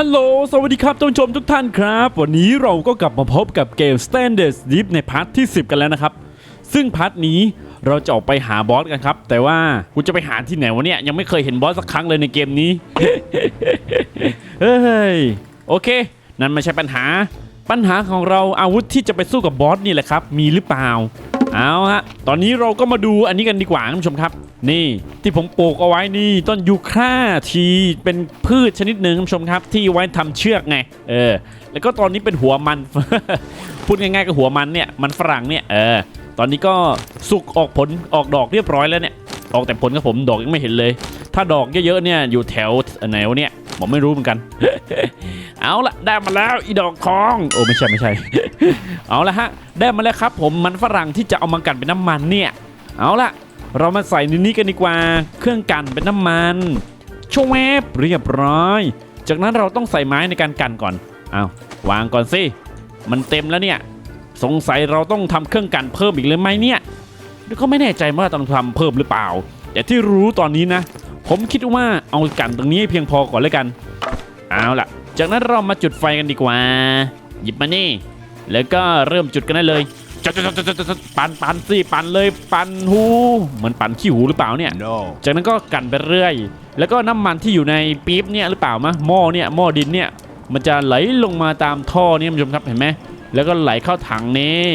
ฮัลโหล สวัสดีครับท่านผู้ชมทุกท่านครับ วันนี้เราก็กลับมาพบกับเกม Standard Deep ในพาร์ทที่ 10 กันแล้วนะครับ ซึ่งพาร์ทนี้เราจะออกไปหาบอสกันครับ แต่ว่ากูจะไปหาที่ไหนวะเนี่ย ยังไม่เคยเห็นบอสสักครั้งเลยในเกมนี้ เฮ้ย โอเค นั่นไม่ใช่ปัญหา ปัญหาของเราอาวุธที่จะไปสู้กับบอสนี่แหละครับ มีหรือเปล่า เอาฮะ ตอนนี้เราก็มาดูอันนี้กันดีกว่าท่านผู้ชมครับ นี่ที่ผมปลูกเอาไว้นี่ต้นยูคาทีเป็นพืชชนิดหนึ่งท่านผู้ชมครับ ที่ไว้ทำเชือกไงเออแล้วก็ตอนนี้เป็นหัวมัน พูดง่ายๆก็หัวมันเนี่ยมันฝรั่งเนี่ยเออตอนนี้ก็สุกออกผลออกดอกเรียบร้อยแล้วเนี่ยออกแต่ผลกับผมดอกยังไม่เห็นเลย ถ้าดอกเยอะๆเนี่ยอยู่แถวไหนวะเนี่ยผมไม่รู้เหมือนกัน เอาละได้มาแล้วอีดอกทอง โอ้ไม่ใช่ไม่ใช่ เอาละฮะได้มาแล้วครับผมมันฝรั่งที่จะเอามากันเป็นน้ำมันเนี่ย เอาละ เรามาใส่ในนี้กันดีกว่า เครื่องกันเป็นน้ำมันชวแวบเรียบร้อย จากนั้นเราต้องใส่ไม้ในการกันก่อนเอาวางก่อนสิมันเต็มแล้วเนี่ย สงสัยเราต้องทำเครื่องกันเพิ่มอีกเลยไหมเนี่ยก็ไม่แน่ใจว่าต้องทำเพิ่มหรือเปล่า แต่ที่รู้ตอนนี้นะ ผมคิดว่าเอากันตรงนี้เพียงพอก่อนเลยกัน เอาล่ะ จากนั้นเรามาจุดไฟกันดีกว่า หยิบมานี่ แล้วก็เริ่มจุดกันได้เลย จุดจุดจุดจุดปั่นปันสิปั่นเลยปั่นหูเหมือนปั่นขี้หูหรือเปล่าเนี่ย No. จากนั้นก็กันไปเรื่อย แล้วก็น้ำมันที่อยู่ในปี๊บเนี่ยหรือเปล่ามะหม้อเนี่ยหม้อดินเนี่ยมันจะไหลลงมาตามท่อเนี่ยคุณผู้ชมครับเห็นไหมแล้วก็ไหลเข้าถังนี่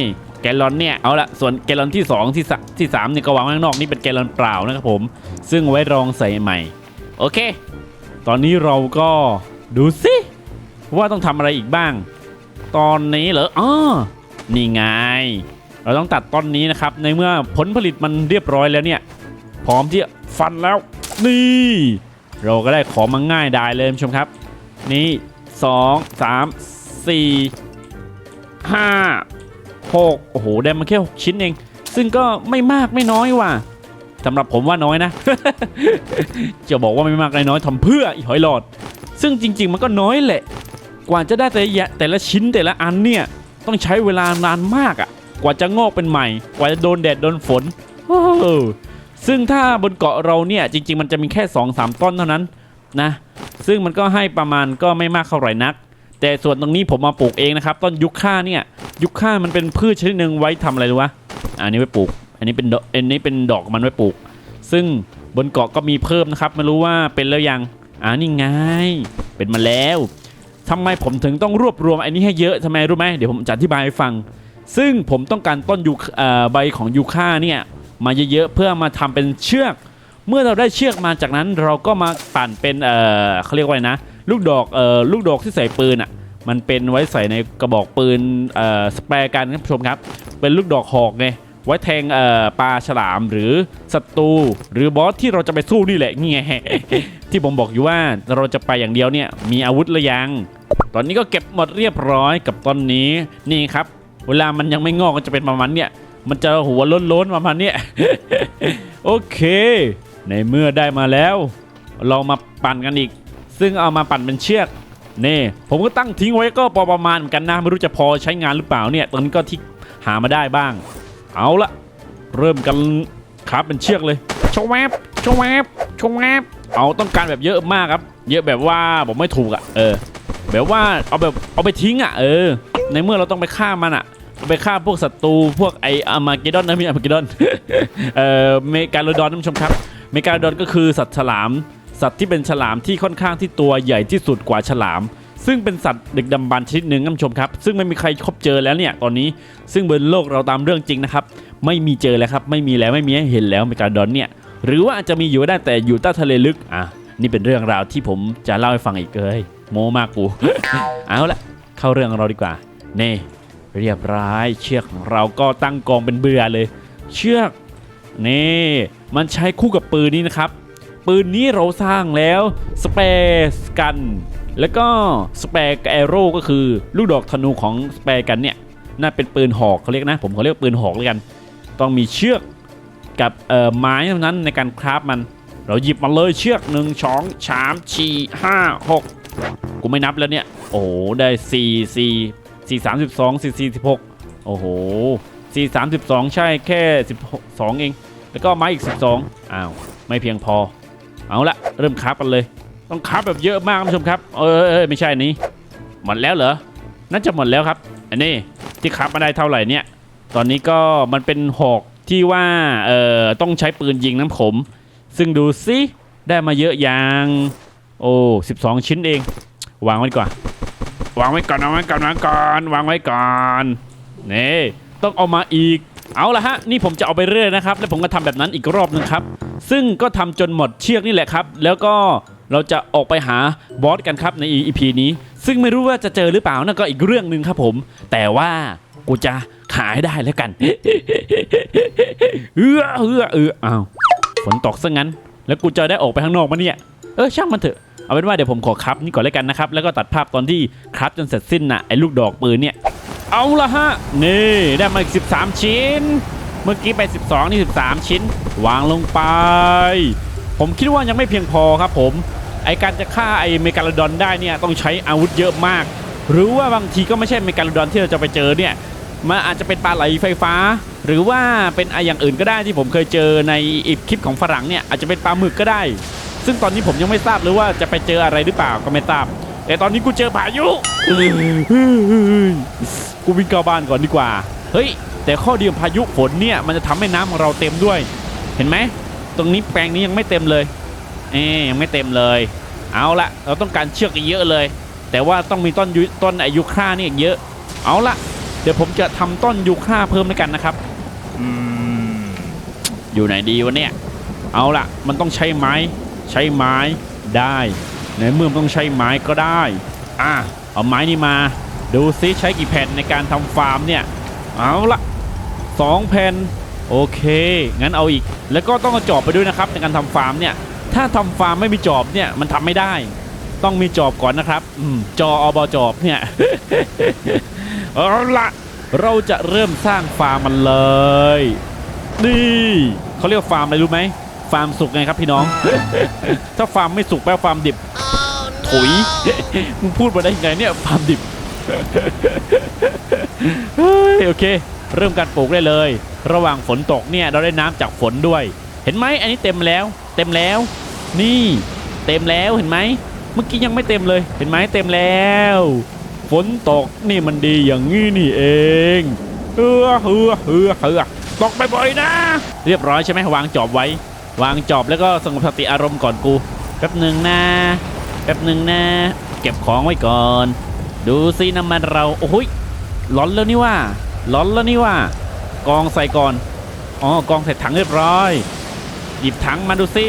แกลลอนเนี่ยเอาละส่วนแกลลอนที่สองที่สที่สามเนี่ยก็วางไว้ข้างนอกนี่เป็นแกลลอนเปล่านะครับผม ซึ่งไว้รองใส่ใหม่ โอเค ตอนนี้เราก็ดูสิว่าต้องทำอะไรอีกบ้าง ตอนนี้เหรออ๋อ นี่ไง เราต้องตัดต้นนี้นะครับ ในเมื่อผลผลิตมันเรียบร้อยแล้วเนี่ย พร้อมที่ฟันแล้ว นี่ เราก็ได้ของมาง่ายดายเลยชมครับ นี่สองสามสี่ห้าหกโอ้โห ได้มาแค่หกชิ้นเอง ซึ่งก็ไม่มากไม่น้อยว่ะสำหรับผมว่าน้อยนะ จะบอกว่าไม่มากไม่น้อยทำเพื่ออีหอยหลอด ซึ่งจริง ๆ มันก็น้อยแหละ กว่าจะได้แต่ละแต่ละชิ้นแต่ละอันเนี่ย ต้องใช้เวลานานมากอะ่ะ กว่าจะงอกเป็นใหม่ กว่าจะโดนแดดโดนฝนซึ่งถ้าบนเกาะเราเนี่ยจริง ๆ มันจะมีแค่ 2-3 ต้นเท่านั้นนะ ซึ่งมันก็ให้ประมาณก็ไม่มากเท่าไหร่นัก แต่ส่วนตรงนี้ผมมาปลูกเองนะครับ ต้นยุคค่าเนี่ย ยุคค่ามันเป็นพืชชนิดหนึ่งไว้ทำอะไรรู้วะอันนี้ไว้ปลูก อันนี้เป็นดอกอันนี้เป็นดอกมันไว้ปลูก ซึ่งบนเกาะก็มีเพิ่มนะครับไม่รู้ว่าเป็นแล้วยังอ่านี่ไง เป็นมาแล้ว ทำไมผมถึงต้องรวบรวมอันนี้ให้เยอะทำไมรู้ไหมเดี๋ยวผมจะอธิบายให้ฟัง ซึ่งผมต้องการต้นยูใบของยูค่าเนี่ยมาเยอะๆเพื่อมาทำเป็นเชือก เมื่อเราได้เชือกมาจากนั้นเราก็มาปั่นเป็นเออเขาเรียกว่าไรนะ ลูกดอกเออลูกดอกที่ใส่ปืนอะมันเป็นไว้ใส่ในกระบอกปืนเออสเปรย์กันท่านผู้ชมครับ เป็นลูกดอกหอกไง ไว้แทงปลาฉลามหรือศัตรูหรือบอสที่เราจะไปสู้นี่แหละนี่ไงที่ผมบอกอยู่ว่าเราจะไปอย่างเดียวเนี่ยมีอาวุธหรือยัง ตอนนี้ก็เก็บหมดเรียบร้อยกับต้นนี้นี่ครับ เวลามันยังไม่งอกก็จะเป็นประมาณเนี้ยมันจะหัวล้นๆประมาณเนี้ยโอเค ในเมื่อได้มาแล้ว เรามาปั่นกันอีก ซึ่งเอามาปั่นเป็นเชือกนี่ผมก็ตั้งทิ้งไว้ก็พอประมาณเหมือนกันนะไม่รู้จะพอใช้งานหรือเปล่าเนี่ยตอนนี้ก็ที่หามาได้บ้าง เอาละเริ่มกันครับเป็นเชือกเลยชวแวบชวแวบชวแวบเอาต้องการแบบเยอะมากครับ เยอะแบบว่าผมไม่ถูกอะ เออ แบบว่าเอาแบบเอาไปทิ้งอะ เออ ในเมื่อเราต้องไปฆ่ามันอะเอาไปฆ่าพวกศัตรูพวกไออามาเกดอนนะไม่ใช่อามาเกดอนเอ่อเมกาโลดอนท่านผู้ชมครับ เมกาโลดอนก็คือสัตว์ฉลาม สัตว์ที่เป็นฉลามที่ค่อนข้างที่ตัวใหญ่ที่สุดกว่าฉลาม ซึ่งเป็นสัตว์ดึกดำบรรชนิดหนึ่งท่านผู้ชมครับ ซึ่งไม่มีใครพบเจอแล้วเนี่ยตอนนี้ซึ่งบนโลกเราตามเรื่องจริงนะครับไม่มีเจอแล้วครับไม่มีแล้วไม่มีให้เห็นแล้วเมกาดอนเนี่ยหรือว่าอาจจะมีอยู่ได้แต่อยู่ใต้ทะเลลึกอะนี่เป็นเรื่องราวที่ผมจะเล่าให้ฟังอีกเลยโมมากกูเอาละเข้าเรื่องของเราดีกว่าเนี่เรียบร้อยเชือกของเราก็ตั้งกองเป็นเบื่อเลย เชือกนี่มันใช้คู่กับปืนนี้นะครับ ปืนนี้เราสร้างแล้วสเปซกัน แล้วก็สเปร์แอโร่ก็คือลูกดอกธนูของสเปร์กันเนี่ยน่าเป็นปืนหอกเขาเรียกนะ ผมเขาเรียกปืนหอกเลยกัน ต้องมีเชือกกับเอ่อไม้เท่านั้นในการคราฟมัน เราหยิบมาเลยเชือกหนึ่งสองสามสี่ห้าหกกูไม่นับแล้วเนี่ย โอ้โห ได้สี่สี่สี่สามสิบสองสี่สี่สิบหกโอ้โหสี่สามสิบสองใช่แค่สิบสองเอง แล้วก็ไม้อีกสิบสองอ้าว ไม่เพียงพอ เอาละเริ่มคราฟกันเลย ต้องคับแบบเยอะมากท่านผู้ชมครับ เออเออไม่ใช่นี้ หมดแล้วเหรอ น่าจะหมดแล้วครับ อันนี้ที่คับมาได้เท่าไหร่เนี่ย ตอนนี้ก็มันเป็นหอกที่ว่าเอ่อต้องใช้ปืนยิงน้ำขม ซึ่งดูสิได้มาเยอะอย่างโอ้12 ชิ้นเอง วางไว้กว่าวางไว้ก่อนวางไว้ก่อนวางไว้ก่อนวางไว้ก่อนนี่ต้องเอามาอีกเอาละฮะนี่ผมจะเอาไปเรื่อยนะครับ แล้วผมก็ทำแบบนั้นอีกรอบหนึงครับ ซึ่งก็ทำจนหมดเชือกนี่แหละครับ แล้วก็ เราจะออกไปหาบอสกันครับใน EP นี้ ซึ่งไม่รู้ว่าจะเจอหรือเปล่านั่นก็อีกเรื่องหนึ่งครับผม แต่ว่ากูจะขายได้แล้วกันเออเออเอออ้าวฝนตกซะงั้น แล้วกูจะได้ออกไปข้างนอกมาเนี่ยเออช่างมันเถอะเอาเป็นว่าเดี๋ยวผมขอครับนี่ก่อนแล้วกันนะครับ แล้วก็ตัดภาพตอนที่ครับจนเสร็จสิ้นนะไอ้ลูกดอกปืนเนี่ย เอาละฮะ นี่ได้มาอีก 13 ชิ้น เมื่อกี้ไป 12 นี่ 13 ชิ้น วางลงไป ผมคิดว่ายังไม่เพียงพอครับผม ไอการจะฆ่าไอเมกาลดอนได้เนี่ยต้องใช้อาวุธเยอะมาก หรือว่าบางทีก็ไม่ใช่เมกาลดอนที่เราจะไปเจอเนี่ยมันอาจจะเป็นปลาไหลไฟฟ้า หรือว่าเป็นอะไรอย่างอื่นก็ได้ที่ผมเคยเจอในอีกคลิปของฝรั่งเนี่ยอาจจะเป็นปลาหมึกก็ได้ ซึ่งตอนนี้ผมยังไม่ทราบเลยว่าจะไปเจออะไรหรือเปล่าก็ไม่ทราบ แต่ตอนนี้กูเจอพายุกูวิ่งเข้าบ้านก่อนดีกว่า เฮ้ย แต่ข้อดีของพายุฝนเนี่ยมันจะทำให้น้ำของเราเต็มด้วย เห็นไหมตรงนี้แปลงนี้ยังไม่เต็มเลย เอ๊ยยังไม่เต็มเลย เอาละเราต้องการเชือกอีกเยอะเลย แต่ว่าต้องมีต้นยุต้นอายุค่านี่อีกเยอะ เอาละเดี๋ยวผมจะทำต้นยูค่าเพิ่มด้วยกันนะครับอืมอยู่ไหนดีวะเนี่ย เอาละมันต้องใช้ไม้ ใช้ไม้ได้ในเมื่อมันต้องใช้ไม้ก็ได้อะเอาไม้นี่มาดูซิใช้กี่แผ่นในการทำฟาร์มเนี่ย เอาละสองแผ่นโอเค งั้นเอาอีก แล้วก็ต้องเอาจอบไปด้วยนะครับในการทำฟาร์มเนี่ย ถ้าทำฟาร์มไม่มีจอบเนี่ยมันทำไม่ได้ ต้องมีจอบก่อนนะครับอจออบจอบเนี่ยเอาละเราจะเริ่มสร้างฟาร์มมันเลยนี่เขาเรียกฟาร์มอะไรรู้ไหมฟาร์มสุกไงครับพี่น้อง ถ้าฟาร์มไม่สุกแปลว่าฟาร์มดิบถุยมึงพูดมาได้ยังไงเนี่ยฟาร์มดิบโอเค เริ่มการปลูกได้เลย ระหว่างฝนตกเนี่ยเราได้น้ำจากฝนด้วย เห็นไหมอันนี้เต็มแล้ว เต็มแล้ว นี่เต็มแล้วเห็นไหมเมื่อกี้ยังไม่เต็มเลย เห็นไหมเต็มแล้ว ฝนตกนี่มันดีอย่างนี้นี่เองเฮือเฮือเฮือเฮือตกบ่อยๆนะ เรียบร้อยใช่ไหมวางจอบไว้ วางจอบแล้วก็สงบสติอารมณ์ก่อนกูแป๊บหนึ่งนะแป๊บหนึ่งนะ เก็บของไว้ก่อน ดูซิน้ำมันเราโอ้ยร้อนแล้วนี่ว่าร้อนแล้วนี่ว่ากองใส่ก่อนอ๋อกองใส่ถังเรียบร้อย หยิบถังมาดูซิ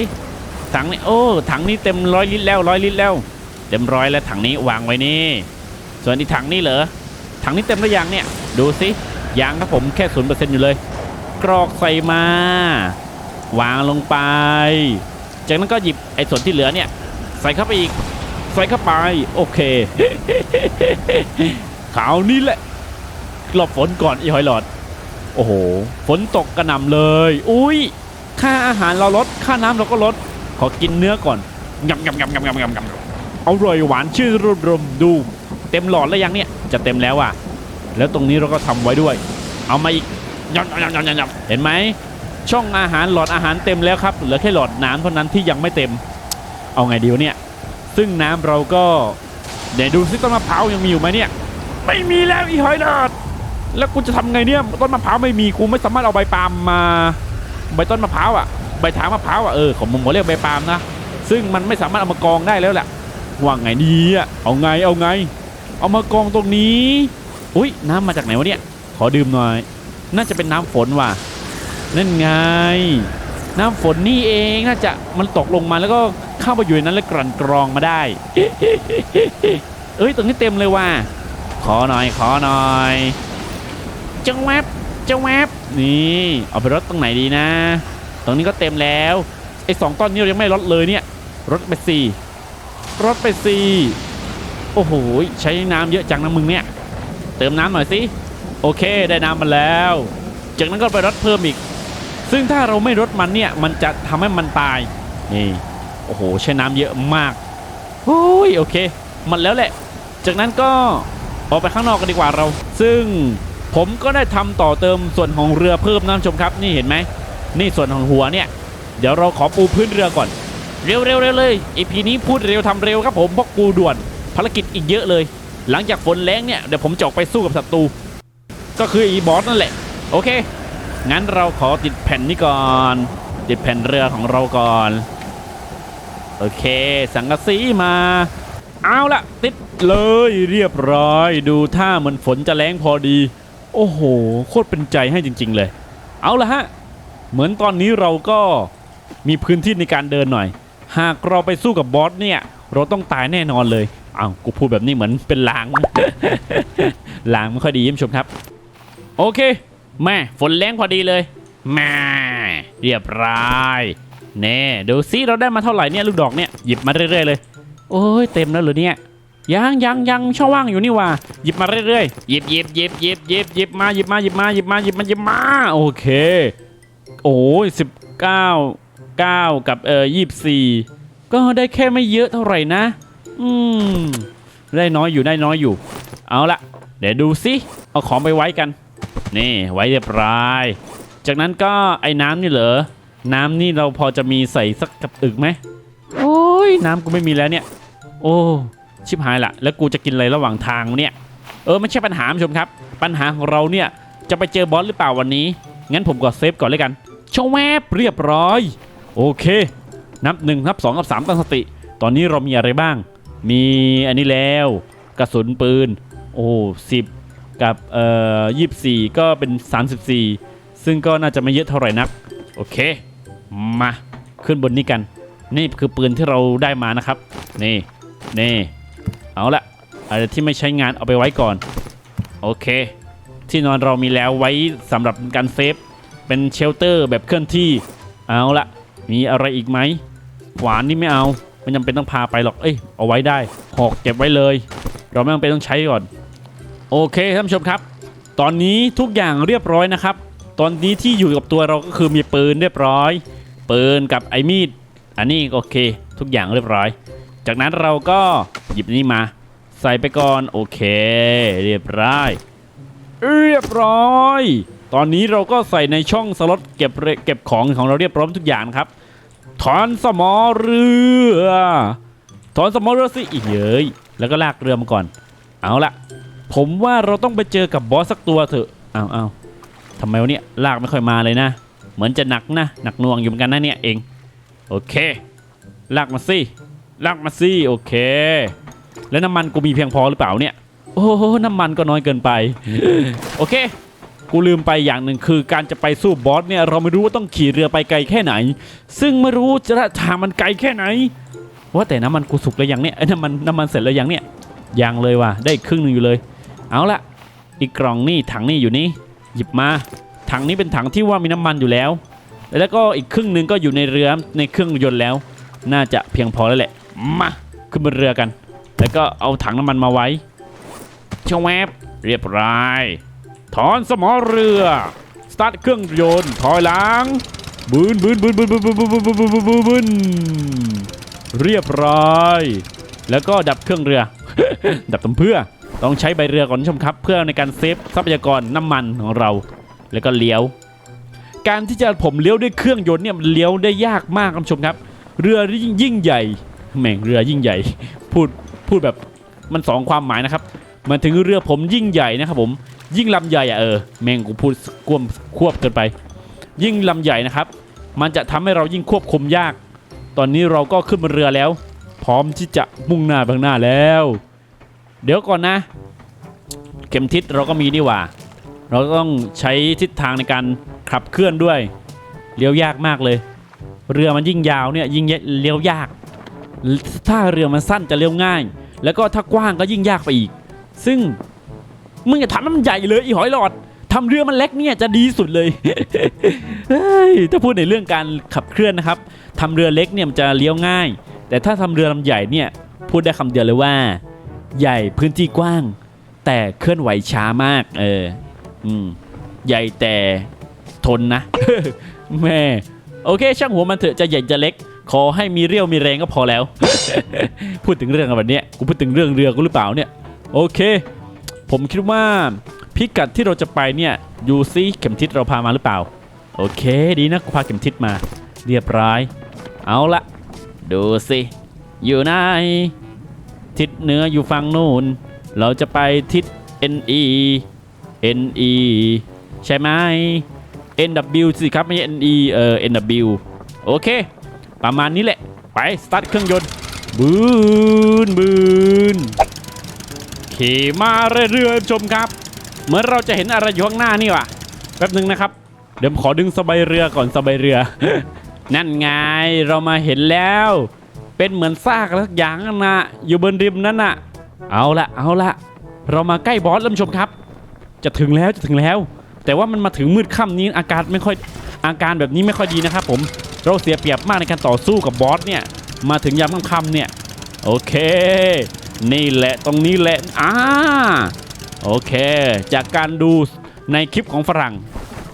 ถังนี่โอ้ถังนี้เต็มร้อยลิตรแล้วร้อยลิตรแล้ว เต็มร้อยแล้วถังนี้วางไว้นี่ ส่วนอีกถังนี่เหรอถังนี้เต็มหรือยังเนี่ย ดูซิยางครับผมแค่ศูนย์เปอร์เซ็นต์อยู่เลย กรอกใส่มา วางลงไป จากนั้นก็หยิบไอ้ส่วนที่เหลือเนี่ย ใส่เข้าไปอีก ใส่เข้าไป โอเคขาวนี้แหละหลบฝนก่อนอีหอยหลอด โอ้โห ฝนตกกระหน่ำเลย อุ้ยค่าอาหารเราลด ค่าน้ำเราก็ลด ขอกินเนื้อก่อนยำยำยำยำยำยำยำอร่อยหวานชื่อรมรมดู เต็มหลอดแล้วยังเนี่ยจะเต็มแล้วอะ แล้วตรงนี้เราก็ทำไว้ด้วย เอามาอีกยำยำยำยำยำเห็นไหมช่องอาหารหลอดอาหารเต็มแล้วครับเหลือแค่หลอดน้ำเท่านั้นที่ยังไม่เต็ม เอาไงดีวะเนี่ย ซึ่งน้ำเราก็เดี๋ยวดูซิต้นมะพร้าวยังมีอยู่ไหมเนี่ย ไม่มีแล้วอีหอยหลอดแล้วกูจะทำไงเนี่ยต้นมะพร้าวไม่มีกูไม่สามารถเอาใบปาล์มมาใบต้นมะพร้าวอะ ใบถางมะพร้าวอะเออของผมผมเรียกใบปาล์มนะ ซึ่งมันไม่สามารถเอามากองได้แล้วแหละว่าไงดีอะเอาไงเอาไง เอามากองตรงนี้อุ้ยน้ำมาจากไหนวะเนี่ยขอดื่มหน่อย น่าจะเป็นน้ำฝนว่ะนั่นไง น้ำฝนนี่เองน่าจะมันตกลงมาแล้วก็เข้าไปอยู่ในนั้นแล้วกลั่นกรองมาได้เอ้ยตรงนี้เต็มเลยว่ะขอหน่อยขอหน่อยจังแวบจังแวบนี่เอาไปรถตรงไหนดีนะ ตรงนี้ก็เต็มแล้วไอ้สองต้นนี้เรายังไม่ลดเลยเนี่ยรถไปสี่รถไปสี่โอ้โหใช้น้ำเยอะจังนะมึงเนี่ยเติมน้ำหน่อยสิโอเคได้น้ำมาแล้ว จากนั้นก็ไปรดเพิ่มอีก ซึ่งถ้าเราไม่รดมันเนี่ยมันจะทำให้มันตายนี่โอ้โหใช้น้ำเยอะมากโอ้ยโอเคหมันแล้วแหละ จากนั้นก็ออกไปข้างนอกกันดีกว่าเรา ซึ่งผมก็ได้ทำต่อเติมส่วนของเรือเพิ่มนะท่านผู้ชมครับนี่เห็นไหม นี่ส่วนของหัวเนี่ย เดี๋ยวเราขอปูพื้นเรือก่อน เร็วเร็วเร็วเลยไอพีนี้พูดเร็วทำเร็วครับผมเพราะกูด่วนภารกิจอีกเยอะเลย หลังจากฝนแรงเนี่ยเดี๋ยวผมจะออกไปสู้กับศัตรูก็คืออีบอสนั่นแหละ โอเค งั้นเราขอติดแผ่นนี้ก่อน ติดแผ่นเรือของเราก่อน โอเค สังกะสีมา เอาละติดเลยเรียบร้อย ดูท่าเหมือนฝนจะแรงพอดี โอ้โห โคตรเป็นใจให้จริง ๆ เลย เอาละฮะ เหมือนตอนนี้เราก็มีพื้นที่ในการเดินหน่อย หากเราไปสู้กับบอสเนี่ย เราต้องตายแน่นอนเลยอ้าวกูพูดแบบนี้เหมือนเป็นลางลางไม่ค่อยดีเยี่ยมชมครับ โอเคแม่ฝนแรงพอดีเลยแม่เรียบร้อยเน่ดูซิเราได้มาเท่าไหร่เนี่ยลูกดอกเนี่ยหยิบมาเรื่อยๆเลย โอ้ยเต็มแล้วหรือเนี่ยยังยังยังช่องว่างอยู่นี่ว่าหยิบมาเรื่อยๆหยิบหยิบหยิบหยิบหยิบหยิบมาหยิบมาหยิบมาหยิบมาหยิบมาหยิบมาโอเค โอ้ยสิบเก้าเก้ากับเออยี่สี่ก็ได้แค่ไม่เยอะเท่าไหร่นะ อืม ได้น้อยอยู่ได้น้อยอยู่ เอาละเดี๋ยวดูสิเอาของไปไว้กัน นี่ไว้เรียบร้อย จากนั้นก็ไอ้น้ำนี่เหรอ น้ำนี่เราพอจะมีใส่สักกับอึกไหมโอ้ยน้ำกูไม่มีแล้วเนี่ย โอ้ชิบหายละแล้วกูจะกินอะไรระหว่างทางวะเนี่ย เออไม่ใช่ปัญหาคุณผู้ชมครับ ปัญหาของเราเนี่ยจะไปเจอบอสหรือเปล่าวันนี้ งั้นผมกดเซฟก่อนเลยกัน ชวแวบเรียบร้อย โอเคนับหนึ่งนับสองนับสามตั้งสติ ตอนนี้เรามีอะไรบ้าง มีอันนี้แล้ว กระสุนปืน โอ้สิบกับเอ่อยี่สี่ก็เป็น 34 ซึ่งก็น่าจะไม่เยอะเท่าไหร่นัก โอเค มาขึ้นบนนี้กัน นี่คือปืนที่เราได้มานะครับ นี่นี่เอาละอะไรที่ไม่ใช้งานเอาไปไว้ก่อน โอเค ที่นอนเรามีแล้วไว้สำหรับการเซฟ เป็นเชลเตอร์แบบเคลื่อนที่ เอาละมีอะไรอีกไหมขวานนี่ไม่เอาไม่จำเป็นต้องพาไปหรอกเอ้ยเอาไว้ได้หอกเก็บไว้เลยเราไม่จำเป็นต้องใช้ก่อน โอเคท่านผู้ชมครับ ตอนนี้ทุกอย่างเรียบร้อยนะครับ ตอนนี้ที่อยู่กับตัวเราก็คือมีปืนเรียบร้อยปืนกับไอ้มีดอันนี้โอเค ทุกอย่างเรียบร้อย จากนั้นเราก็หยิบนี่มา ใส่ไปก่อนโอเค เรียบร้อย เรียบร้อย ตอนนี้เราก็ใส่ในช่องสล็อตเก็บเรเก็บของของเราเรียบร้อยทุกอย่างครับ ถอนสมอเรือถอนสมอเรือสิอีกเย้ยแล้วก็ลากเรือมาก่อน เอาละผมว่าเราต้องไปเจอกับบอสสักตัวเถอะเอาเอาทำไมวะเนี่ยลากไม่ค่อยมาเลยนะ เหมือนจะหนักนะหนักน่วงอยู่เหมือนกันนะเนี่ยเองโอเคลากมาสิลากมาสิโอเค แล้วน้ำมันกูมีเพียงพอหรือเปล่าเนี่ยโอ้โหน้ำมันก็น้อยเกินไป โอเค กูลืมไปอย่างหนึ่งคือการจะไปสู้บอสเนี่ยเราไม่รู้ว่าต้องขี่เรือไปไกลแค่ไหน ซึ่งไม่รู้จะทางมันไกลแค่ไหน ว่าแต่น้ำมันกูสุกแล้วยังเนี่ยน้ำมันน้ำมันเสร็จแล้วยังเนี่ยยังเลยว่ะได้อีกครึ่งหนึ่งอยู่เลย เอาละอีกกล่องนี่ถังนี่อยู่นี่หยิบมาถังนี้เป็นถังที่ว่ามีน้ำมันอยู่แล้ว แล้วก็อีกครึ่งหนึ่งก็อยู่ในเรือในเครื่องยนต์แล้ว น่าจะเพียงพอแล้วแหละมาขึ้นบนเรือกัน แล้วก็เอาถังน้ำมันมาไว้ชวแวบเรียบร้อย ถอนสมอเรือ สตาร์ทเครื่องยนต์ถอยหลังบืนบืนบืนบืนบืนบืนบืนบืนบืนบืนบืนบืนเรียบร้อย แล้วก็ดับเครื่องเรือ ดับตำเพื่อต้องใช้ใบเรือก่อนชมครับ เพื่อในการเซฟทรัพยากรน้ำมันของเรา แล้วก็เลี้ยว การที่จะผมเลี้ยวด้วยเครื่องยนต์เนี่ยมันเลี้ยวได้ยากมากคุณชมครับ เรือยิ่งยิ่งใหญ่แหม่งเรือยิ่งใหญ่ พูดพูดแบบมันสองความหมายนะครับมันถึงเรือผมยิ่งใหญ่นะครับผม ยิ่งลำใหญ่อะเออแม่งกูพูดกวมควบเกินไป ยิ่งลำใหญ่นะครับ มันจะทำให้เรายิ่งควบคุมยาก ตอนนี้เราก็ขึ้นบนเรือแล้ว พร้อมที่จะมุ่งหน้าไปข้างหน้าแล้ว เดี๋ยวก่อนนะ เข็มทิศเราก็มีนี่หว่า เราต้องใช้ทิศทางในการขับเคลื่อนด้วยเลี้ยวยากมากเลย เรือมันยิ่งยาวเนี่ยยิ่งเลี้ยวยาก ถ้าเรือมันสั้นจะเลี้ยวง่าย แล้วก็ถ้ากว้างก็ยิ่งยากไปอีก ซึ่ง มึงอย่าทำให้มันใหญ่เลยอีหอยหลอดทำเรือมันเล็กเนี่ยจะดีสุดเลยถ้าพูดในเรื่องการขับเคลื่อนนะครับทำเรือเล็กเนี่ยมันจะเลี้ยวง่าย แต่ถ้าทำเรือลำใหญ่เนี่ยพูดได้คำเดียวเลยว่า ใหญ่พื้นที่กว้าง แต่เคลื่อนไหวช้ามาก เอออืมใหญ่แต่ทนนะแม่โอเค ช่างหัวมันเถอะจะใหญ่จะเล็ก ขอให้มีเรี่ยวมีแรงก็พอแล้ว พูดถึงเรื่องอะไรแบบเนี้ยกูพูดถึงเรื่องเรือกูหรือเปล่าเนี่ย โอเค ผมคิดว่าพิกัดที่เราจะไปเนี่ยยูซีเข็มทิศเราพามาหรือเปล่า โอเค ดีนะกูพาเข็มทิศมา เรียบร้อย เอาละดูสิอยู่ไหนทิศเหนืออยู่ฝั่งนู่น เราจะไปทิศ NE NE ใช่ไหม NW สิครับ ไม่ใช่ NE เออ NW โอเค ประมาณนี้แหละ ไป สตาร์ทเครื่องยนต์ บืนบืน ขี่มาเรื่อยๆชมครับ เหมือนเราจะเห็นอะไรอยู่ข้างหน้านี่ว่ะแป๊บหนึ่งนะครับ เดี๋ยวผมขอดึงสบายเรือก่อนสบายเรือ นั่นไงเรามาเห็นแล้ว เป็นเหมือนซากอะไรสักอย่างนั่นนะอยู่บนริมนั้นน่ะ เอาละเอาละเรามาใกล้บอสแล้วชมครับ จะถึงแล้วจะถึงแล้ว แต่ว่ามันมาถึงมืดค่ำนี้อาการไม่ค่อยอาการแบบนี้ไม่ค่อยดีนะครับผมเราเสียเปรียบมากในการต่อสู้กับบอสเนี่ยมาถึงยามค่ำๆเนี่ยโอเค นี่แหละตรงนี้แหละอ่าโอเค จากการดูในคลิปของฝรั่ง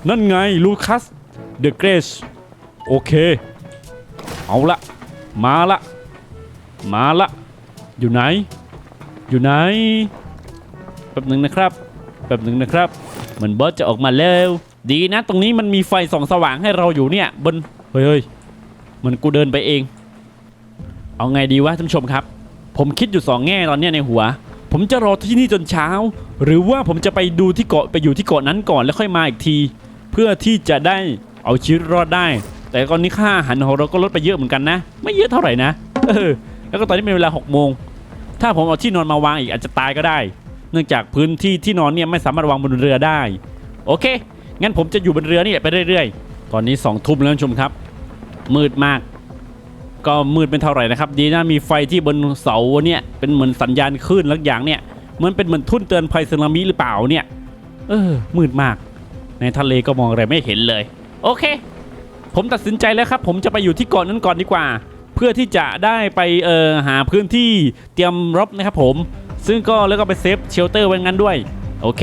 นั่นไงลูคัสเดอะเกรสโอเค เอาละ มาละ มาละ อยู่ไหน อยู่ไหน แป๊บหนึ่งนะครับ แป๊บหนึ่งนะครับ เหมือนบอสจะออกมาแล้ว ดีนะตรงนี้มันมีไฟส่องสว่างให้เราอยู่เนี่ย บน เฮ้ยเฮ้ยเหมันกูเดินไปเอง เอาไงดีวะท่านผู้ชมครับ ผมคิดอยู่สองแง่ตอนเนี้ยในหัว ผมจะรอที่นี่จนเช้า หรือว่าผมจะไปดูที่เกาะไปอยู่ที่เกาะนั้นก่อนแล้วค่อยมาอีกที เพื่อที่จะได้เอาชีวิตรอดได้ แต่ตอนนี้ค่าอาหารของเราก็ลดไปเยอะเหมือนกันนะ ไม่เยอะเท่าไหร่นะเออแล้วก็ตอนนี้เป็นเวลา6โมงถ้าผมเอาที่นอนมาวางอีกอาจจะตายก็ได้ เนื่องจากพื้นที่ที่นอนเนี่ยไม่สามารถวางบนเรือได้ โอเค งั้นผมจะอยู่บนเรือนี่แหละไปเรื่อยๆ ตอนนี้2องทุ่มแล้วท่านผู้ชมครับ มืดมาก ก็มืดเป็นเท่าไหร่นะครับ ดีนะมีไฟที่บนเสาเนี่ยเป็นเหมือนสัญญาณคลื่นลักอย่างเนี่ยเหมันเป็นเหมือนทุ่นเตือนภัยสึนามิหรือเปล่าเนี่ย เออ มืดมาก ในทะเลก็มองอะไรไม่เห็นเลย โอเค ผมตัดสินใจแล้วครับ ผมจะไปอยู่ที่เกาะนั้นก่อนดีกว่า เพื่อที่จะได้ไปเอ่อหาพื้นที่เตรียมรบนะครับผม ซึ่งก็แล้วก็ไปเซฟเชลเตอร์ไว้งั้นด้วย โอเค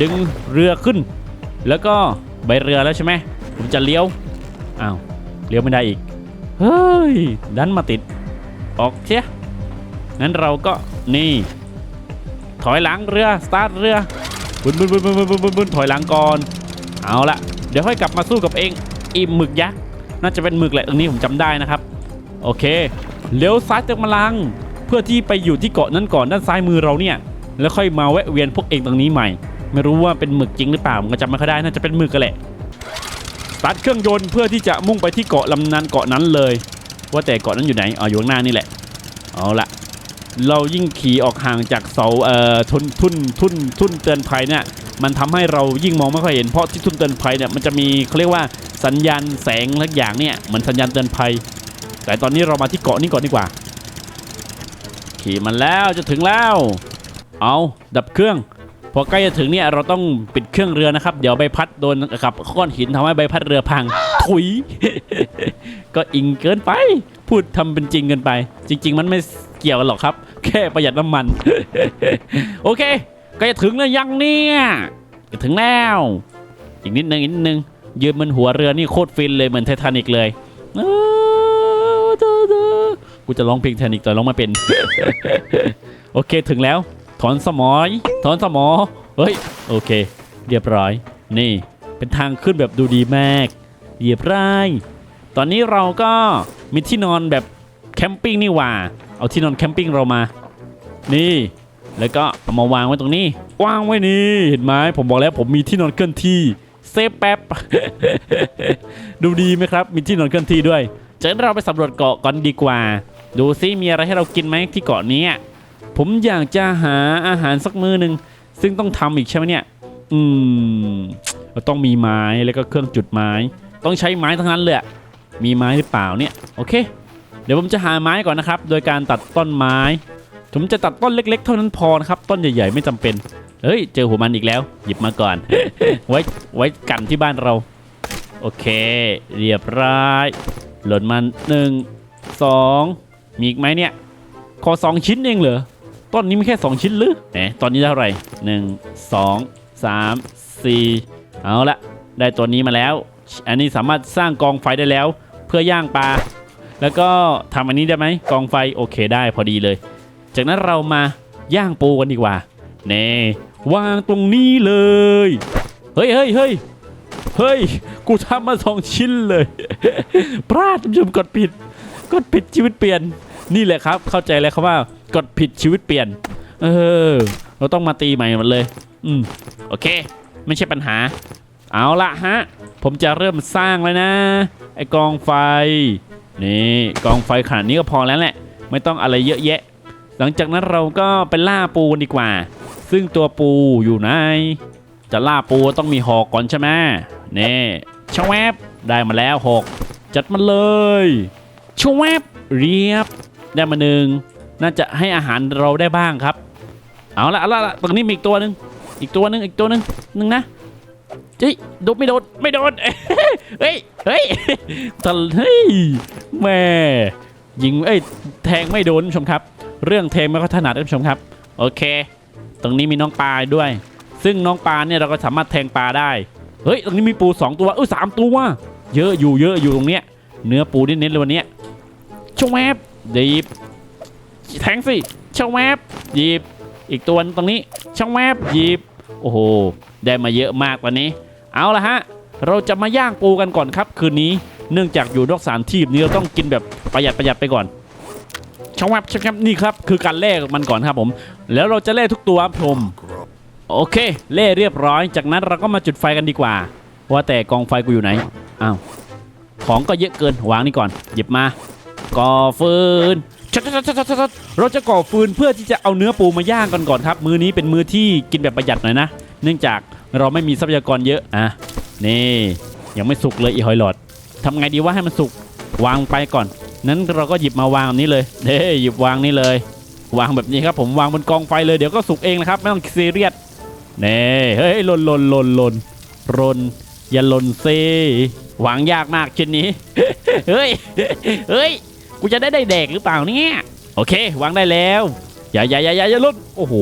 ดึงเรือขึ้น แล้วก็ใบเรือแล้วใช่ไหมผมจะเลี้ยวอ้าวเลี้ยวไม่ได้อีก เฮ้ย ดันมาติด ออกเชียงั้นเราก็นี่ ถอยหลังเรือ สตาร์ทเรือบุนบุนบุนบุนบุนบุนบุนบุนถอยหลังก่อน เอาละเดี๋ยวค่อยกลับมาสู้กับเองอิมหมึกยักษ์ น่าจะเป็นหมึกแหละตรงนี้ผมจำได้นะครับ โอเค เลี้ยวซ้ายจากมลัง เพื่อที่ไปอยู่ที่เกาะนั้นก่อนด้านซ้ายมือเราเนี่ย แล้วค่อยมาแวะเวียนพวกเองตรงนี้ใหม่ ไม่รู้ว่าเป็นหมึกจริงหรือเปล่าผมก็จำไม่ค่อยได้ น่าจะเป็นหมึกกันแหละ ตาร์ทเครื่องยนต์เพื่อที่จะมุ่งไปที่เกาะลำนานเกาะนั้นเลย ว่าแต่เกาะนั้นอยู่ไหนอ๋ออยู่ข้างหน้านี่แหละเอาละเรายิ่งขี่ออกห่างจากเสาเอ่อทุนทุนทุนทุนเตือนภัยเนี่ยมันทำให้เรายิ่งมองไม่ค่อยเห็นเพราะที่ทุนเตือนภัยเนี่ยมันจะมีเขาเรียกว่าสัญญาณแสงลักอย่างเนี่ยเหมือนสัญญาณเตือนภัย แต่ตอนนี้เรามาที่เกาะนี้ก่อนดีกว่า ขี่มันแล้วจะถึงแล้ว เอาดับเครื่อง พอใกล้จะถึงเนี่ยเราต้องปิดเครื่องเรือนะครับ เดี๋ยวใบพัดโดนกับก้อนหินทำให้ใบพัดเรือพัง ถุย ก็อิงเกินไป พูดทำเป็นจริงเกินไป จริง ๆ มันไม่เกี่ยวกันหรอกครับ แค่ประหยัดน้ำมัน โอเคก็จะถึงแล้วยังเนี่ยจะถึงแล้ว อีกนิดนึงอีกนิดนึงยืนบนหัวเรือนี่โคตรฟินเลยเหมือนไททานิกเลยกูจะร้องเพลงไททานิกแต่ร้องม่เป็น โอเคถึงแล้ว ถอนสมอยถอนสมอเฮ้ยโอเค เรียบร้อย นี่เป็นทางขึ้นแบบดูดีมากเรียบร้อยตอนนี้เราก็มีที่นอนแบบแคมปิ้งนี่หว่า เอาที่นอนแคมปิ้งเรามา นี่ แล้วก็เอามาวางไว้ตรงนี้วางไว้นี่ เห็นไหมผมบอกแล้วผมมีที่นอนเคลื่อนที่เซฟแป๊บ ดูดีไหมครับ มีที่นอนเคลื่อนที่ด้วยจากนั้นเราไปสำรวจเกาะก่อนดีกว่า ดูซิมีอะไรให้เรากินไหมที่เกาะนี้ ผมอยากจะหาอาหารสักมื้อหนึ่งซึ่งต้องทำอีกใช่ไหมเนี่ย อืมต้องมีไม้แล้วก็เครื่องจุดไม้ ต้องใช้ไม้ทั้งนั้นเลยมีไม้หรือเปล่าเนี่ยโอเค เดี๋ยวผมจะหาไม้ก่อนนะครับ โดยการตัดต้นไม้ ผมจะตัดต้นเล็ก ๆ เท่านั้นพอนะครับ ต้นใหญ่ๆไม่จำเป็นเฮ้ย เจอหัวมันอีกแล้ว หยิบมาก่อน ไว้ไว้กันที่บ้านเรา โอเค เรียบร้อยหล่นมันหนึ่งสองมีอีกไหมเนี่ยขอสองชิ้นเองเหรอ ต้นนี้มีแค่ 2 ชิ้นหรือแหมตอนนี้ได้เท่าไหร่ 1 2 3 4 เอาละได้ตัวนี้มาแล้ว อันนี้สามารถสร้างกองไฟได้แล้ว เพื่อย่างปลา แล้วก็ทำอันนี้ได้ไหมกองไฟโอเคได้พอดีเลย จากนั้นเรามาย่างปูกันดีกว่าเน่วางตรงนี้เลย เฮ้ยเฮ้ยเฮ้ยเฮ้ย กูทำมาสองชิ้นเลย พลาดท่มกดผิด กดผิดชีวิตเปลี่ยน นี่แหละครับ เข้าใจแล้วครับว่า กดผิดชีวิตเปลี่ยน เออ เราต้องมาตีใหม่หมดเลย อืม โอเค ไม่ใช่ปัญหา เอาละฮะ ผมจะเริ่มสร้างแล้วนะ ไอกองไฟ นี่กองไฟขนาดนี้ก็พอแล้วแหละ ไม่ต้องอะไรเยอะแยะ หลังจากนั้นเราก็ไปล่าปูดีกว่า ซึ่งตัวปูอยู่ไหน จะล่าปูต้องมีหอกก่อนใช่ไหมนี่ชวแวบได้มาแล้วหกจัดมาเลยชวแวบเรียบได้มาหนึ่ง น่าจะให้อาหารเราได้บ้างครับ เอาละเอาละตรงนี้มีอีกตัวหนึ่งอีกตัวหนึ่งอีกตัวหนึ่งหนึ่งนะเฮ้ยโดดไม่โดดไม่โดดเฮ้ยเฮ้ยตะเฮ้ยแม่ยิงเอ้ยแทงไม่โดนผู้ชมครับ เรื่องแทงไม่ค่อยถนัดผู้ชมครับ โอเค ตรงนี้มีน้องปลาด้วย ซึ่งน้องปลาเนี่ยเราก็สามารถแทงปลาได้เฮ้ยตรงนี้มีปู2ตัวเออสามตัวเยอะอยู่เยอะอยู่ตรงเนี้ยเนื้อปูเน้นๆเลยวันเนี้ยชวแวบหยิบ แทงสิชวแวบหยิบ อีกตัวนึงตรงนี้ชวแวบหยิบ โอ้โห ได้มาเยอะมากวันนี้ เอาละฮะ เราจะมาย่างปูกันก่อนครับ คืนนี้ เนื่องจากอยู่นอกสถารที่นี้เราต้องกินแบบประหยัดประหยัดไปก่อนชวแวบชวแวบนี่ครับ คือการแล่มันก่อนครับผม แล้วเราจะแล่ทุกตัวครับชมโอเค เล่เรียบร้อย จากนั้นเราก็มาจุดไฟกันดีกว่า ว่าแต่กองไฟกูอยู่ไหน อ้าว ของก็เยอะเกิน วางนี่ก่อน หยิบมาก่อฟืน ชัดชัดชัดชัดชัดเราจะก่อฟืนเพื่อที่จะเอาเนื้อปูมาย่างกันก่อนครับ มือนี้เป็นมือที่กินแบบประหยัดหน่อยนะ เนื่องจากเราไม่มีทรัพยากรเยอะอะนี่ยังไม่สุกเลยอีหอยหลอดทำไงดีว่าให้มันสุกวางไปก่อน นั้นเราก็หยิบมาวางแบบนี้เลยเด้หยิบวางนี่เลย วางแบบนี้ครับผมวางบนกองไฟเลยเดี๋ยวก็สุกเองนะครับไม่ต้องซีเรียสเน่เฮ้ยหล่นหล่นหล่นหล่นหล่นอย่าหล่นซิวางยากมากชิ้นนี้เฮ้ยเฮ้ย กูจะได้ได้แดกหรือเปล่าเนี่ยโอเควางได้แล้วอย่าอย่าอย่าอย่าอย่าล่นโอ้โห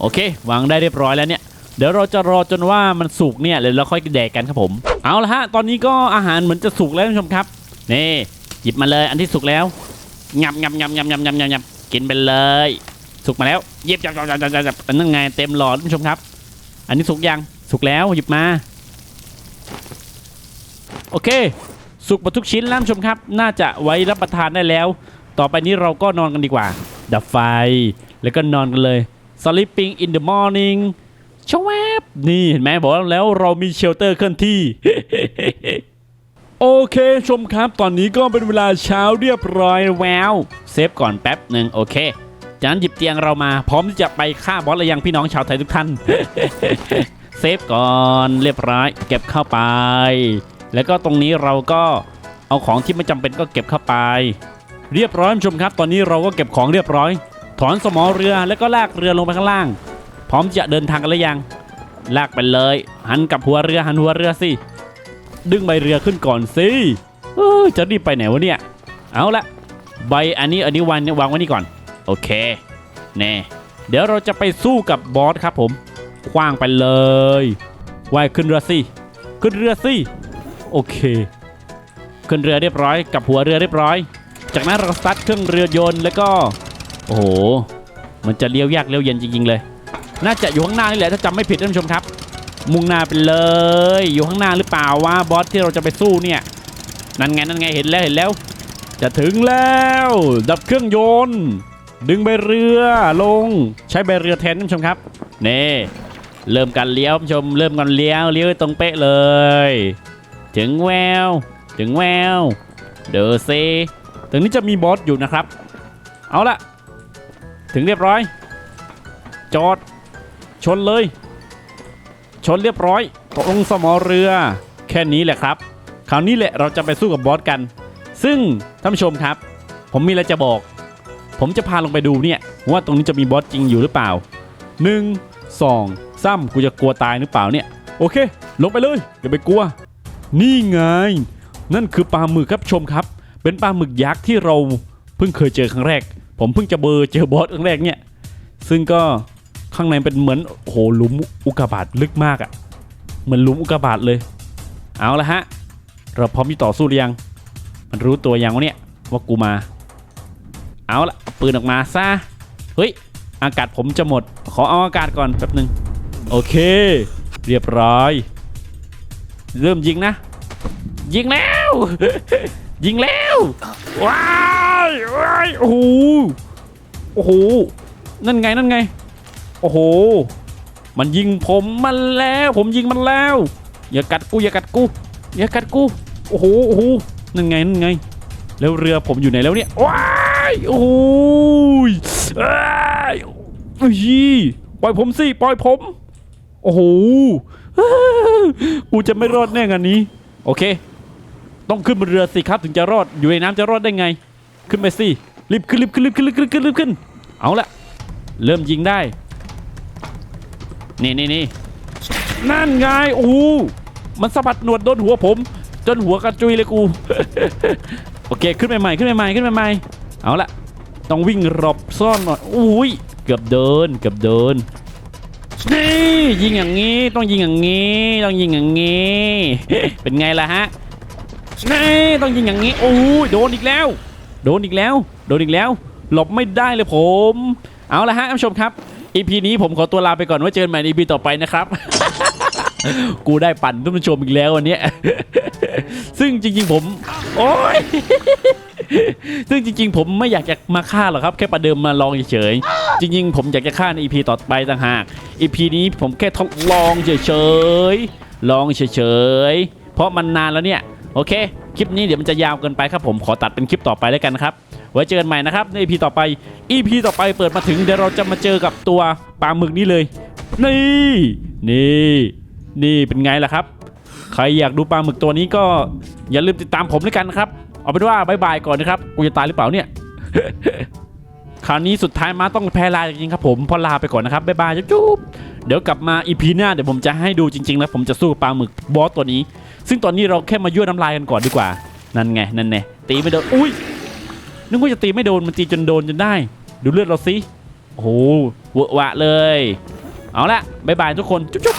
โอเควางได้เรียบร้อยแล้วเนี่ยเดี๋ยวเราจะรอจนว่ามันสุกเนี่ยแล้วเราค่อยแดกกันครับผม เอาละฮะ ตอนนี้ก็อาหารเหมือนจะสุกแล้วท่านผู้ชมครับนี่หยิบมาเลยอันที่สุกแล้วงับงับงับงับงับงับงับงับกินไปเลย สุกมาแล้วหยิบจับจับจับจับจับนนั้นไงเต็มหลอดท่านผู้ชมครับ อันนี้สุกยังสุกแล้วหยิบมา โอเค สุกหมดทุกชิ้นแล้วท่านชมครับ น่าจะไว้รับประทานได้แล้ว ต่อไปนี้เราก็นอนกันดีกว่า ดับไฟ แล้วก็นอนกันเลย sleeping in the morning ชวบนี่เห็นไหมบอกแล้วเรามีเชลเตอร์เคลื่อนที่ โอเคชมครับ ตอนนี้ก็เป็นเวลาเช้าเรียบร้อยแววเซฟก่อนแป๊บหนึ่งโอเคจากนั้นหยิบเตียงเรามา พร้อมที่จะไปฆ่าบอสและยังพี่น้องชาวไทยทุกท่าน เซฟก่อนเรียบร้อย เก็บเข้าไป แล้วก็ตรงนี้เราก็เอาของที่ไม่จำเป็นก็เก็บเข้าไป เรียบร้อยคุณผู้ชมครับ ตอนนี้เราก็เก็บของเรียบร้อย ถอนสมอเรือแล้วก็ลากเรือลงไปข้างล่าง พร้อมจะเดินทางกันหรือยัง ลากไปเลย หันกับหัวเรือหันหัวเรือสิดึงใบเรือขึ้นก่อนสิจะรีบไปไหนวะเนี่ย เอาละใบอันนี้อันนี้วางวางไว้นี่ก่อน โอเคแน่เดี๋ยวเราจะไปสู้กับบอสครับผมคว้างไปเลยว่ายขึ้นเรือสิ ขึ้นเรือสิ โอเค ขึ้นเรือเรียบร้อย กับหัวเรือเรียบร้อย จากนั้นเราสตาร์ทเครื่องเรือยนต์แล้วก็ โอ้โห มันจะเลี้ยวยากเลี้ยวเย็นจริงๆเลย น่าจะอยู่ข้างหน้านี่แหละถ้าจำไม่ผิดท่านผู้ชมครับ มุ่งหน้าไปเลย อยู่ข้างหน้าหรือเปล่าว่าบอสที่เราจะไปสู้เนี่ย นั่นไงนั่นไงเห็นแล้วเห็นแล้ว จะถึงแล้ว ดับเครื่องยนต์ ดึงใบเรือลง ใช้ใบเรือแทนท่านผู้ชมครับ นี่เริ่มกันเลี้ยวท่านผู้ชม เริ่มกันเลี้ยวเลี้ยวตรงเป๊ะเลย ถึงแวว ถึงแวว เดอเซตรงนี้จะมีบอสอยู่นะครับ เอาละถึงเรียบร้อย จอด ชนเลย ชนเรียบร้อยตกลงสมอเรือ แค่นี้แหละครับ คราวนี้แหละเราจะไปสู้กับบอสกัน ซึ่งท่านผู้ชมครับ ผมมีอะไรจะบอก ผมจะพาลงไปดูเนี่ย ว่าตรงนี้จะมีบอสจริงอยู่หรือเปล่า 1 2 3กูจะกลัวตายหรือเปล่าเนี่ย โอเค ลงไปเลยอย่าไปกลัว นี่ไง นั่นคือปลาหมึกครับชมครับ เป็นปลาหมึกยักษ์ที่เราเพิ่งเคยเจอครั้งแรก ผมเพิ่งจะเบอร์เจอบอสครั้งแรกเนี่ย ซึ่งก็ข้างในเป็นเหมือนโอ้โหหลุมอุกกาบาตลึกมากอะ่ะ เหมือนหลุมอุกกาบาตเลย เอาละฮะ เราพร้อมที่ต่อสู้หรือยัง มันรู้ตัวยังวะเนี่ยว่ากูมา เอาละปืนออกมาซะ เฮ้ย อากาศผมจะหมด ขอเอาอากาศก่อนแป๊บหนึ่งโอเค เรียบร้อย เริ่มยิงนะ ยิงแล้ว ยิงแล้วว้ายว้ายโอ้โหโอ้โหนั่นไงนั่นไง โอ้โห มันยิงผมมันแล้ว ผมยิงมันแล้ว อย่ากัดกูอย่ากัดกูอย่ากัดกูโอ้โหโอ้โหนั่นไงนั่นไง แล้วเรือผมอยู่ไหนแล้วเนี่ยว้ายโอ้โหอ้ายอุ้ยปล่อยผมสิปล่อยผม โอ้โห กูจะไม่รอดแน่งานนี้ โอเค ต้องขึ้นบนเรือสิครับถึงจะรอดอยู่ในน้ำจะรอดได้ไง ขึ้นไปสิรีบขึ้นรีบขึ้นรีบขึ้นรีบขึ้นรีบขึ้นรีบขึ้น เอาละเริ่มยิงได้นี่นี่นี่นั่นไงโอ้มันสะบัดหนวดโดนหัวผม จนหัวกระจุยเลยกู โอเคขึ้นไปใหม่ขึ้นไปใหม่ขึ้นไปใหม่เอาละต้องวิ่งหลบซ่อนหน่อยอุ้ยเกือบเดินเกือบเดิน นี่ยิงอย่างนี้ต้องยิงอย่างนี้ต้องยิงอย่างนี้เป็นไงล่ะฮะนี่ต้องยิงอย่างนี้โอ้ยโดนอีกแล้ว โดนอีกแล้ว โดนอีกแล้ว หลบไม่ได้เลยผม เอาละฮะท่านผู้ชมครับ EP นี้ผมขอตัวลาไปก่อนไว้เจอกันใหม่ใน EP ต่อไปนะครับกูได้ปั่นท่านผู้ชมอีกแล้ววันนี้ ซึ่งจริงๆผม โอ้ย ซึ่งจริงๆ ผมไม่อยากจะมาฆ่าหรอกครับ แค่ประเดิมมาลองเฉยๆ จริง ๆ ผมอยากจะฆ่าใน EP ต่อไปต่างหาก EP นี้ผมแค่ทดลองเฉยๆ ลองเฉยๆ เพราะมันนานแล้วเนี่ย โอเค คลิปนี้เดี๋ยวมันจะยาวเกินไปครับผมขอตัดเป็นคลิปต่อไปแล้วกันครับ ไว้เจอกันใหม่นะครับใน EP ต่อไป EP ต่อไปเปิดมาถึงเดี๋ยวเราจะมาเจอกับตัวปลาหมึกนี่เลย นี่ นี่ นี่เป็นไงล่ะครับ ใครอยากดูปลาหมึกตัวนี้ก็อย่าลืมติดตามผมด้วยกันนะครับ เอาเป็นว่าบายบายก่อนนะครับ กูจะตายหรือเปล่าเนี่ย คราวนี้สุดท้ายมาต้องแพ้ลาจริงครับผมพอลาไปก่อนนะครับบายบายจุ๊บเดี๋ยวกลับมาอีพีหน้าเดี๋ยวผมจะให้ดูจริงๆแล้วผมจะสู้ปลาหมึกบอสตัวนี้ ซึ่งตอนนี้เราแค่มายั่วน้ำลายกันก่อนดีกว่า นั่นไงนั่นไงตีไม่โดนอุ้ยนึกว่าจะตีไม่โดนมันตีจนโดนจนได้ ดูเลือดเราสิโอ้โหเวอะวะเลย เอาละบายบายทุกคนจุ๊บ